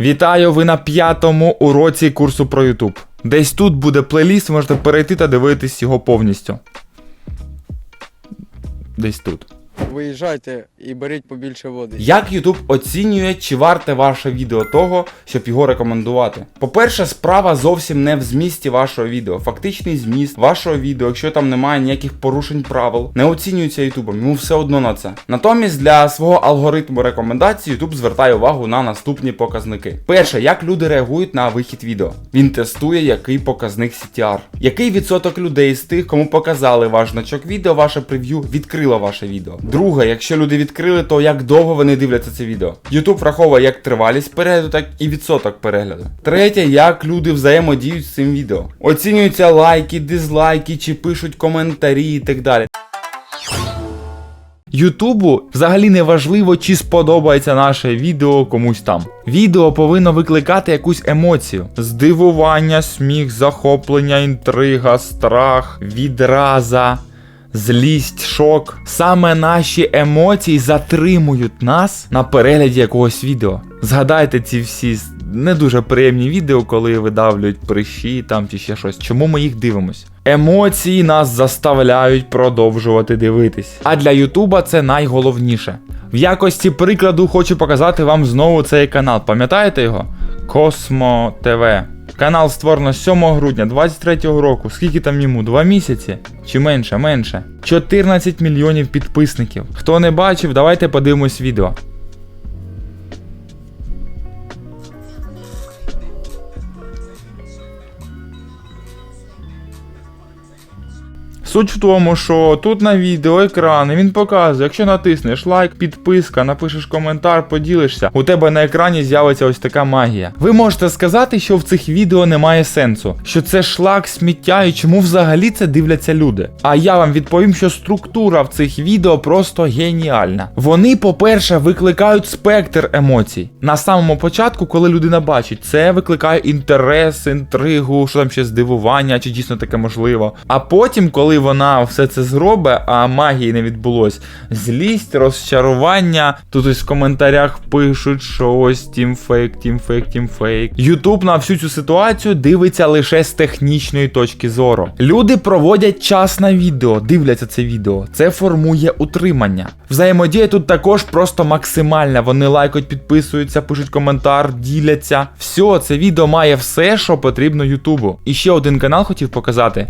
Вітаю! Ви на п'ятому уроці курсу про YouTube. Десь тут буде плейліст, можете перейти та дивитись його повністю. Десь тут. Виїжджайте і беріть побільше води. Як YouTube оцінює, чи варте ваше відео того, щоб його рекомендувати? По-перше, справа зовсім не в змісті вашого відео. Фактичний зміст вашого відео, якщо там немає ніяких порушень правил, не оцінюється YouTube, йому все одно на це. Натомість для свого алгоритму рекомендацій YouTube звертає увагу на наступні показники. Перше, як люди реагують на вихід відео. Він тестує, який показник CTR. Який відсоток людей з тих, кому показали ваш значок відео, ваше прев'ю, відкрило ваше відео. Друге, якщо люди відкрили, то як довго вони дивляться це відео. YouTube враховує як тривалість перегляду, так і відсоток перегляду. Третє, як люди взаємодіють з цим відео. Оцінюються лайки, дизлайки, чи пишуть коментарі і так далі. Ютубу взагалі не важливо, чи сподобається наше відео комусь там. Відео повинно викликати якусь емоцію: здивування, сміх, захоплення, інтрига, страх, відраза. Злість, шок. Саме наші емоції затримують нас на перегляді якогось відео. Згадайте ці всі не дуже приємні відео, коли видавлюють прищі там чи ще щось. Чому ми їх дивимось? Емоції нас заставляють продовжувати дивитись. А для Ютуба це найголовніше. В якості прикладу хочу показати вам знову цей канал. Пам'ятаєте його? Космо ТВ. Канал створено 7 грудня 23-го року. Скільки там йому? Два місяці? Чи менше? Менше. 14 мільйонів підписників. Хто не бачив, давайте подивимось відео. Суть в тому, що тут на відео екрани він показує, якщо натиснеш лайк, підписка, напишеш коментар, поділишся, у тебе на екрані з'явиться ось така магія. Ви можете сказати, що в цих відео немає сенсу, що це шлак сміття і чому взагалі це дивляться люди. А я вам відповім, що структура в цих відео просто геніальна. Вони, по-перше, викликають спектр емоцій. На самому початку, коли людина бачить, це викликає інтерес, інтригу, що там ще здивування, чи дійсно таке можливо. А потім, коли вона все це зробить, а магії не відбулось, злість, розчарування. Тут ось в коментарях пишуть, що ось тімфейк, тімфейк, тімфейк. Ютуб на всю цю ситуацію дивиться лише з технічної точки зору. Люди проводять час на відео, дивляться це відео. Це формує утримання. Взаємодія тут також просто максимальна. Вони лайкають, підписуються, пишуть коментар, діляться. Все, це відео має все, що потрібно Ютубу. І ще один канал хотів показати,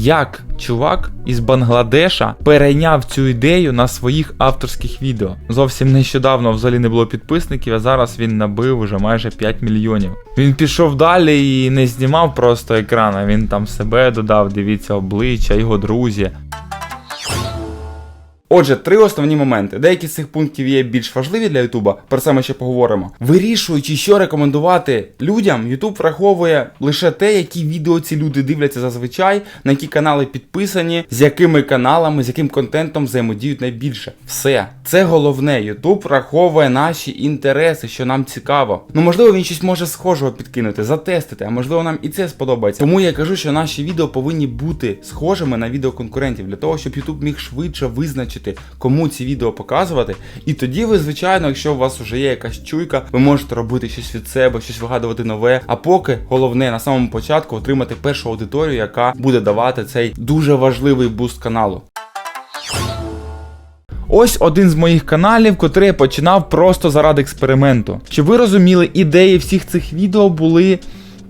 як чувак із Бангладеша перейняв цю ідею на своїх авторських відео. Зовсім нещодавно взагалі не було підписників, а зараз він набив уже майже 5 мільйонів. Він пішов далі і не знімав просто екрана. він там себе додав, дивіться обличчя, його друзі. Отже, три основні моменти. Деякі з цих пунктів є більш важливі для Ютуба, про це ми ще поговоримо. Вирішуючи, що рекомендувати людям, Ютуб враховує лише те, які відео ці люди дивляться зазвичай, на які канали підписані, з якими каналами, з яким контентом взаємодіють найбільше. Все. Це головне. Ютуб враховує наші інтереси, що нам цікаво. Ну можливо, він щось може схожого підкинути, затестити, а можливо нам і це сподобається. Тому я кажу, що наші відео повинні бути схожими на відео конкурентів, для того, щоб Ютуб міг швидше визначити, кому ці відео показувати. І тоді ви, звичайно, якщо у вас вже є якась чуйка, ви можете робити щось від себе, щось вигадувати нове. А поки головне на самому початку отримати першу аудиторію, яка буде давати цей дуже важливий буст каналу. Ось один з моїх каналів, котрий я починав просто заради експерименту. Щоб ви розуміли, ідеї всіх цих відео були.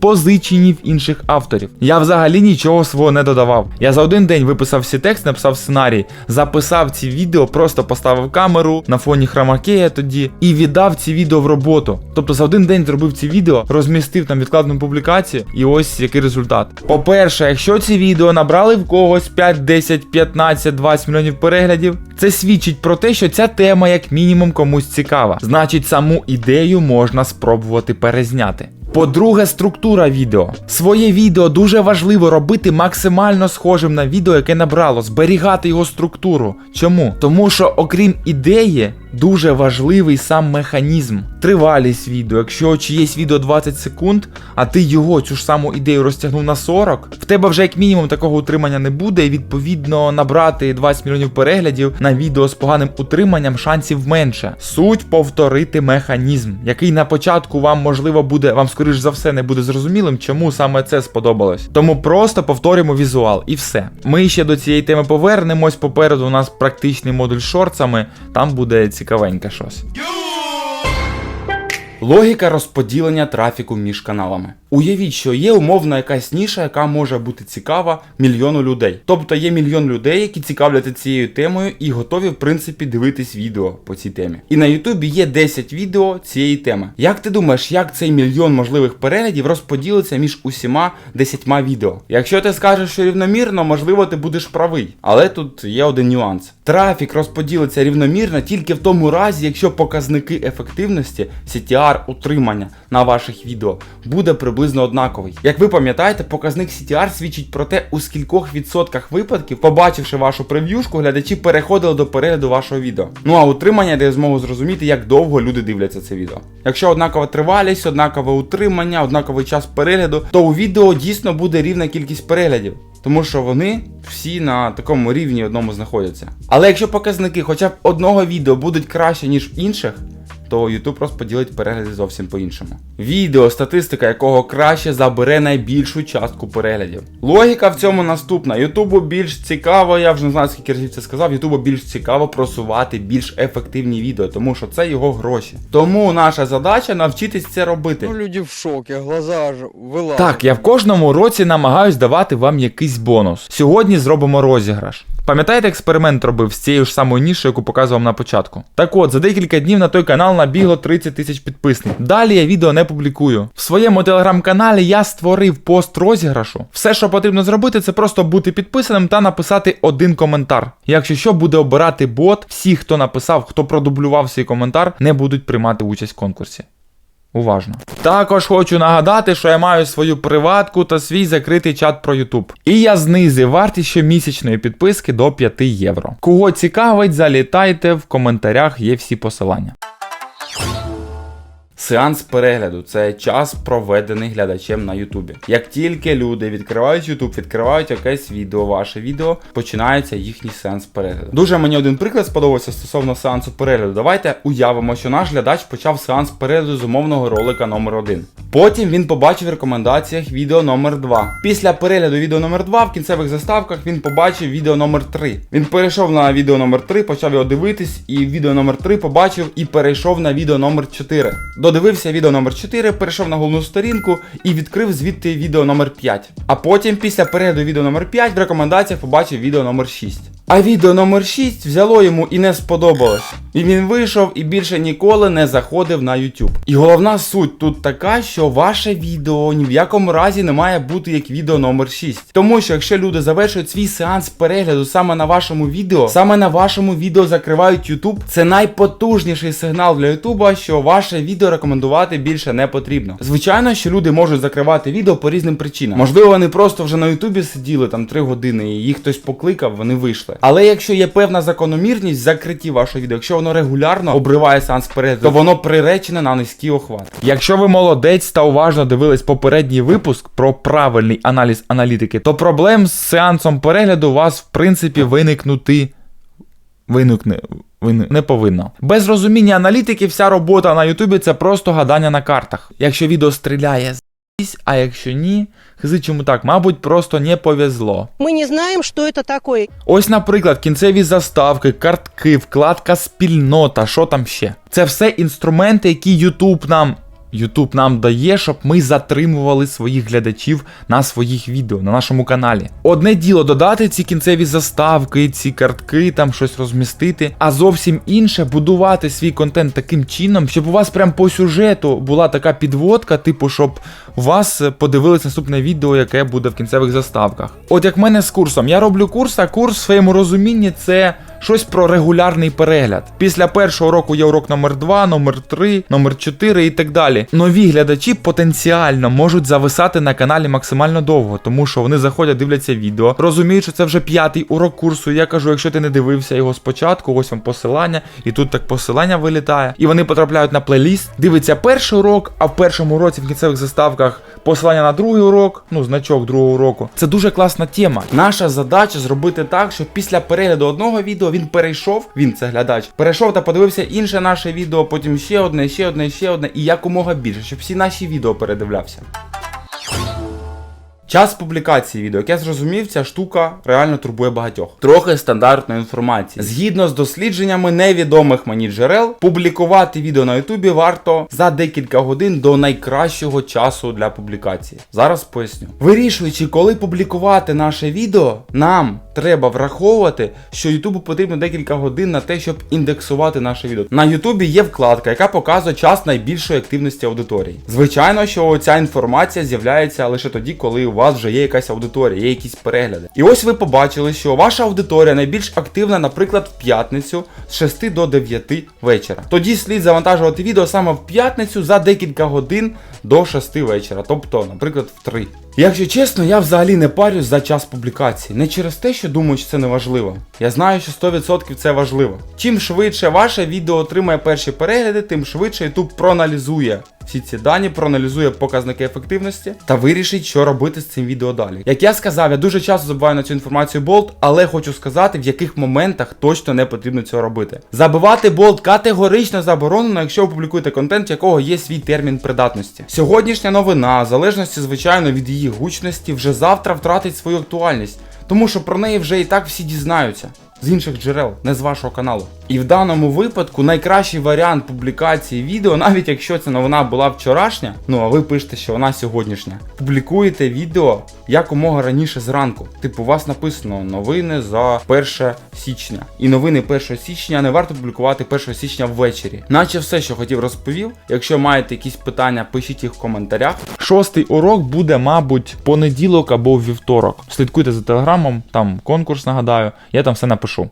Позичені в інших авторів. Я взагалі нічого свого не додавав. Я за один день виписав всі текст, написав сценарій, записав ці відео, просто поставив камеру на фоні хромакея тоді і віддав ці відео в роботу. Тобто за один день зробив ці відео, розмістив там відкладну публікацію, і ось який результат. По-перше, якщо ці відео набрали в когось 5, 10, 15, 20 мільйонів переглядів, це свідчить про те, що ця тема як мінімум комусь цікава. Значить, саму ідею можна спробувати перезняти. По-друге, структура відео. Своє відео дуже важливо робити максимально схожим на відео, яке набрало, зберігати його структуру. Чому? Тому що, окрім ідеї, Дуже важливий сам механізм, тривалість відео. Якщо чиєсь відео 20 секунд, а ти його цю ж саму ідею розтягнув на 40, в тебе вже як мінімум такого утримання не буде, і відповідно набрати 20 мільйонів переглядів на відео з поганим утриманням шансів менше. Суть повторити механізм, який на початку вам можливо буде, вам скоріш за все не буде зрозумілим, чому саме це сподобалось. Тому просто повторюємо візуал і все. Ми ще до цієї теми повернемось. Попереду у нас практичний модуль з шорцами, там буде цікавеньке щось. Логіка розподілення трафіку між каналами. Уявіть, що є умовна якась ніша, яка може бути цікава мільйону людей. Тобто є мільйон людей, які цікавляться цією темою і готові, в принципі, дивитись відео по цій темі. І на Ютубі є 10 відео цієї теми. Як ти думаєш, як цей мільйон можливих переглядів розподілиться між усіма 10 відео? Якщо ти скажеш, що рівномірно, можливо, ти будеш правий. Але тут є один нюанс. Трафік розподілиться рівномірно тільки в тому разі, якщо показники ефективності, CTR, утримання на ваших відео буде приблизно однаковий. Як ви пам'ятаєте, показник CTR свідчить про те, у скількох відсотках випадків, побачивши вашу прев'юшку, глядачі переходили до перегляду вашого відео. Ну а утримання дає змогу зрозуміти, як довго люди дивляться це відео. Якщо однакова тривалість, однакове утримання, однаковий час перегляду, то у відео дійсно буде рівна кількість переглядів. Тому що вони всі на такому рівні одному знаходяться. Але якщо показники хоча б одного відео будуть краще, ніж інших, то YouTube розподілить перегляди зовсім по-іншому. Відео, статистика якого краще забере найбільшу частку переглядів. Логіка в цьому наступна. Ютубу більш цікаво, я вже не знаю скільки разів це сказав, Ютубу більш цікаво просувати більш ефективні відео, тому що це його гроші. Тому наша задача навчитись це робити. Ну люди в шокі, глаза аж вилазять. Так, я в кожному році намагаюсь давати вам якийсь бонус. Сьогодні зробимо розіграш. Пам'ятаєте, експеримент робив з цією ж самою нішою, яку показував на початку? Так от, за декілька днів на той канал набігло 30 тисяч підписників. Далі я відео не публікую. В своєму телеграм-каналі я створив пост розіграшу. Все, що потрібно зробити, це просто бути підписаним та написати один коментар. Якщо що, буде обирати бот, всі, хто написав, хто продублював свій коментар, не будуть приймати участь в конкурсі. Уважно. Також хочу нагадати, що я маю свою приватку та свій закритий чат про YouTube. І я знизив вартість щомісячної підписки до 5 євро. Кого цікавить, залітайте в коментарях, є всі посилання. Сеанс перегляду це час, проведений глядачем на Ютубі. Як тільки люди відкривають Ютуб, відкривають якесь відео, ваше відео, починається їхній сеанс перегляду. Дуже мені один приклад сподобався стосовно сеансу перегляду. Давайте уявимо, що наш глядач почав сеанс перегляду з умовного ролика номер 1 Потім він побачив в рекомендаціях відео номер 2 Після перегляду відео номер 2 в кінцевих заставках він побачив відео номер 3 Він перейшов на відео номер 3 почав його дивитись, і відео номер 3 побачив і перейшов на відео номер 4 Додивився відео номер 4 перейшов на головну сторінку і відкрив звідти відео номер 5 А потім, після перегляду відео номер 5 в рекомендаціях побачив відео номер 6 а відео номер 6 взяло йому і не сподобалось. І він вийшов і більше ніколи не заходив на YouTube. І головна суть тут така, що ваше відео ні в якому разі не має бути як відео номер 6. Тому що якщо люди завершують свій сеанс перегляду саме на вашому відео, саме на вашому відео закривають YouTube, це найпотужніший сигнал для YouTube, що ваше відео рекомендувати більше не потрібно. Звичайно, що люди можуть закривати відео по різним причинам. Можливо, вони просто вже на YouTube сиділи там 3 години, і їх хтось покликав, вони вийшли. Але якщо є певна закономірність в закритті вашого відео, якщо воно регулярно обриває сеанс перегляду, то воно приречене на низький охват. Якщо ви молодець та уважно дивились попередній випуск про правильний аналіз аналітики, то проблем з сеансом перегляду у вас в принципі виникнути виникне. вини- Не повинно. Без розуміння аналітики, вся робота на Ютубі це просто гадання на картах. Якщо відео стріляє а якщо ні, хзи чому так, мабуть, просто не повезло. Ми не знаємо, що це таке. Ось, наприклад, кінцеві заставки, картки, вкладка спільнота, що там ще. Це все інструменти, які YouTube нам. YouTube нам дає, щоб ми затримували своїх глядачів на своїх відео на нашому каналі. Одне діло додати ці кінцеві заставки, ці картки, там щось розмістити, а зовсім інше будувати свій контент таким чином, щоб у вас прям по сюжету була така підводка, типу, щоб у вас подивились наступне відео, яке буде в кінцевих заставках. От як в мене з курсом, я роблю курс, а курс в своєму розумінні це щось про регулярний перегляд. Після першого уроку є урок номер 2, номер 3, номер 4 і так далі. Нові глядачі потенціально можуть зависати на каналі максимально довго, тому що вони заходять, дивляться відео, розуміють, що це вже п'ятий урок курсу. Я кажу, якщо ти не дивився його спочатку, ось вам посилання, і тут так посилання вилітає. І вони потрапляють на плейліст, дивиться перший урок, а в першому уроці в кінцевих заставках посилання на другий урок, ну значок другого уроку. Це дуже класна тема. Наша задача зробити так, щоб після перегляду одного він перейшов, він це глядач, перейшов та подивився інше наше відео, потім ще одне, ще одне, ще одне, і якомога більше, щоб всі наші відео передивлявся. Час публікації відео, як я зрозумів, ця штука реально турбує багатьох. Трохи стандартної інформації. Згідно з дослідженнями невідомих мені джерел, публікувати відео на Ютубі варто за декілька годин до найкращого часу для публікації. Зараз поясню. Вирішуючи, коли публікувати наше відео, нам треба враховувати, що Ютубу потрібно декілька годин на те, щоб індексувати наше відео. На Ютубі є вкладка, яка показує час найбільшої активності аудиторії. Звичайно, що ця інформація з'являється лише тоді, коли у вас вже є якась аудиторія, є якісь перегляди. І ось ви побачили, що ваша аудиторія найбільш активна, наприклад, в п'ятницю з 6 до 9 вечора. Тоді слід завантажувати відео саме в п'ятницю за декілька годин до 6 вечора, тобто, наприклад, в 3. Якщо чесно, я взагалі не парюсь за час публікації. Не через те, що думаю, що це не важливо. Я знаю, що 100% це важливо. Чим швидше ваше відео отримає перші перегляди, тим швидше YouTube проаналізує всі ці дані, проаналізує показники ефективності та вирішить, що робити з цим відео далі. Як я сказав, я дуже часто забуваю на цю інформацію болт, але хочу сказати, в яких моментах точно не потрібно цього робити. Забивати болт категорично заборонено, якщо ви публікуєте контент, в якого є свій термін придатності. Сьогоднішня новина, в залежності, звичайно, від її гучності, вже завтра втратить свою актуальність, тому що про неї вже і так всі дізнаються. З інших джерел, не з вашого каналу. І в даному випадку найкращий варіант публікації відео, навіть якщо ця новина була вчорашня, ну а ви пишете, що вона сьогоднішня. Публікуєте відео якомога раніше зранку. Типу, у вас написано новини за 1 січня. І новини 1 січня не варто публікувати 1 січня ввечері. Наче все, що хотів, розповів. Якщо маєте якісь питання, пишіть їх в коментарях. Шостий урок буде, мабуть, понеділок або вівторок. Слідкуйте за телеграмом, там конкурс нагадаю, я там все напишу.